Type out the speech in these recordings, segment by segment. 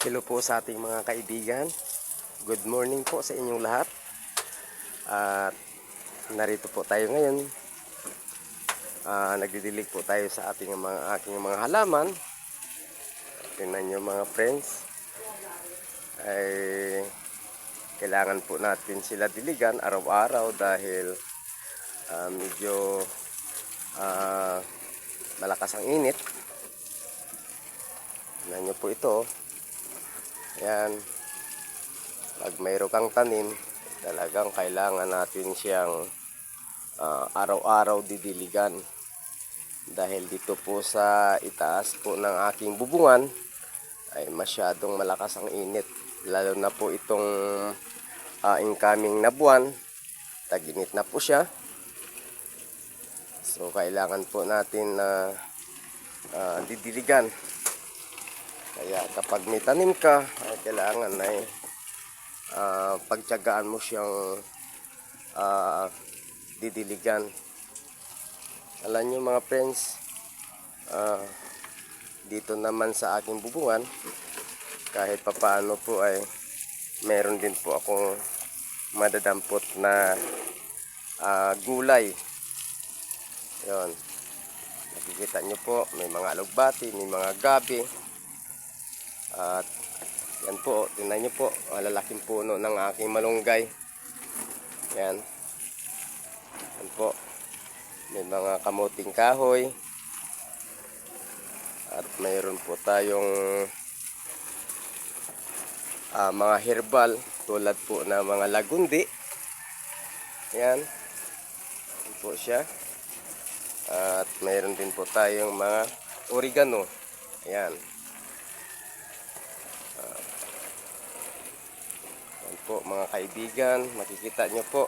Hello po sa ating mga kaibigan. Good morning po sa inyong lahat. At narito po tayo ngayon. Ah, nagdidilig po tayo sa ating mga aking mga halaman. Tingnan nyo mga friends. Ay kailangan po natin sila diligan araw-araw dahil ah, medyo ah, malakas ang init. Tingnan nyo po ito. Yan. Pag mayroon kang tanim, talagang kailangan natin siyang ah, araw-araw didiligan. Dahil dito po sa itaas po ng aking bubungan ay masyadong malakas ang init. Lalo na po itong ah, incoming na buwan. Taginit na po siya. So kailangan po natin na ah, didiligan. Kaya kapag may tanim ka, ay kailangan ay ah, pagtyagaan mo siyang ah, didiligan. Alam nyo mga friends, ah, dito naman sa aking bubungan, kahit papaano po ay meron din po akong madadampot na ah, gulay. Yon. Nakikita nyo po, may mga alugbati, may mga gabi. At yan po, tingnan nyo po, malalaking puno ng aking malunggay. Yan. Yan po. May mga kamuting kahoy. At mayroon po tayong ah, mga herbal tulad po ng mga lagundi. Yan. Yan po siya. At mayroon din po tayong mga oregano. Ayan. Po mga kaibigan, makikita nyo po.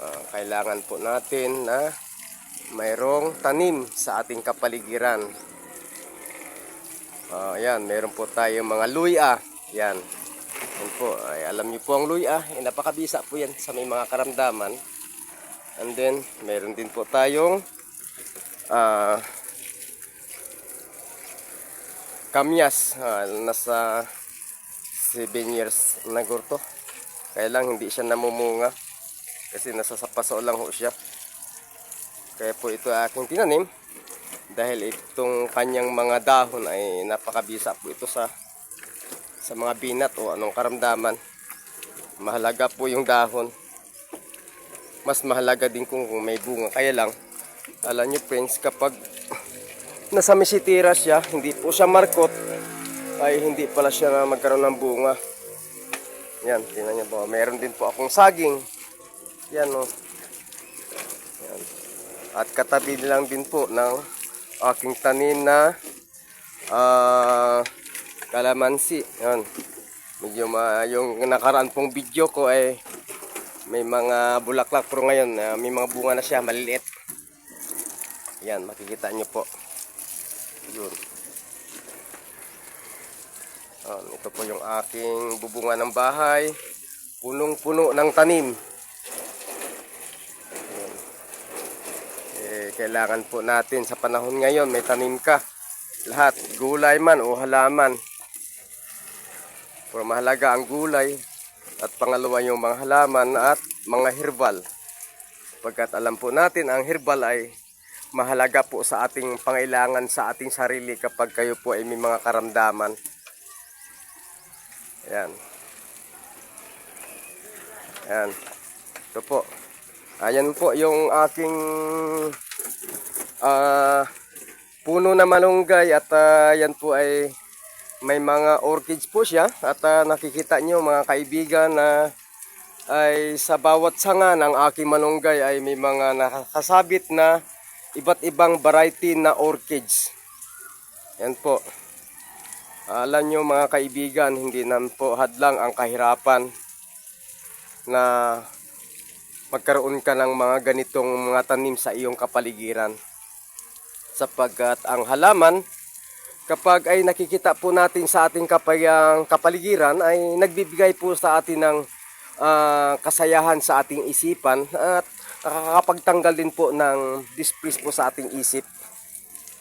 ah, kailangan po natin na mayroong tanim sa ating kapaligiran. Ah, yan, mayroon po tayong mga luya. Yan. Yan po, ay, alam niyo po ang luya, eh, napakabisa po yan sa may mga karamdaman. And then, mayroon din po tayong ah kamyas. Ah, nasa 7 years na gurto. Kaya lang hindi siya namumunga. Kasi nasa sapaso lang ho siya. Kaya po ito aking tinanim. Dahil itong kanyang mga dahon ay napakabisa po ito sa sa mga binat o anong karamdaman. Mahalaga po yung dahon. Mas mahalaga din kung kung may bunga. Kaya lang, alam nyo friends, kapag nasa misitira siya, hindi po siya markot, ay hindi pala siya magkaroon ng bunga. Yan, tingnan niyo po. Meron din po akong saging. Yan o. Yan. At katabi lang din po ng aking tanim na ah, kalamansi. Yan. Medyo ma, yung nakaraan pong video ko ay may mga bulaklak pero ngayon ah, may mga bunga na siya maliliit. Yan, makikita niyo po. Yun. Yan, ito po yung aking bubunga ng bahay. Punong-puno ng tanim. Eh, kailangan po natin sa panahon ngayon may tanim ka. Lahat, gulay man o halaman. Pero mahalaga ang gulay at pangalawa yung mga halaman at mga herbal. Pagkat alam po natin ang herbal ay mahalaga po sa ating pangailangan sa ating sarili kapag kayo po ay may mga karamdaman. Ayan. Ayan. Ito po. Ayan po yung aking ah, puno na malunggay at ah, yan po ay may mga orchids po siya at ah, nakikita nyo mga kaibigan na ay sa bawat sanga ng aking malunggay ay may mga nakakasabit na iba't ibang variety na orchids. Yan po. Alam nyo mga kaibigan, hindi naman po hadlang ang kahirapan na magkaroon ka ng mga ganitong mga tanim sa iyong kapaligiran. Sapagkat ang halaman, kapag ay nakikita po natin sa ating kapayang kapaligiran, ay nagbibigay po sa atin ng ah, kasayahan sa ating isipan at nakakapagtanggal din po ng displease po sa ating isip.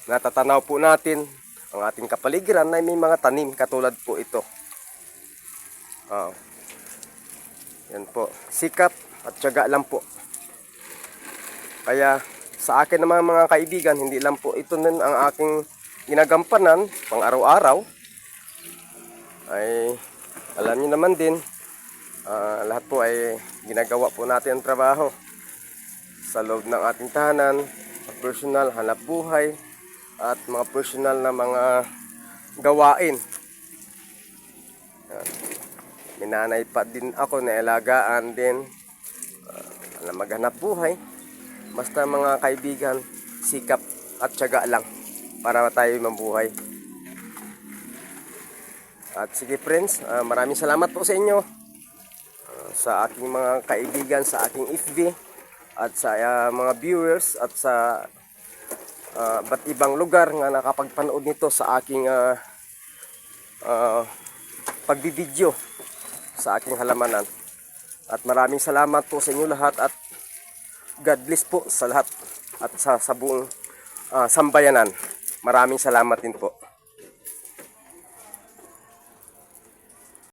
Natatanaw po natin ang ating kapaligiran ay may mga tanim katulad po ito. Ah. Yan po. Sikap at tiyaga lang po. Kaya sa akin naman mga kaibigan, hindi lang po ito din ang aking ginagampanan pang araw-araw. Ay alam niyo naman din, ah, lahat po ay ginagawa po natin ang trabaho sa loob ng ating tahanan, personal, hanap buhay, at mga personal na mga gawain. Yan. Minanay pa din ako na alagaan din uh, na maghanap buhay. Basta mga kaibigan, sikap at tiyaga lang para tayo mabuhay. At sige friends, ah, maraming salamat po sa inyo Ah, sa aking mga kaibigan sa aking FB at sa ah, mga viewers at sa ah, ba't ibang lugar nga nakapagpanood nito sa aking ah, ah, pagbibideo sa aking halamanan. At maraming salamat po sa inyo lahat at God bless po sa lahat at sa, sa buong ah, sambayanan. Maraming salamat din po.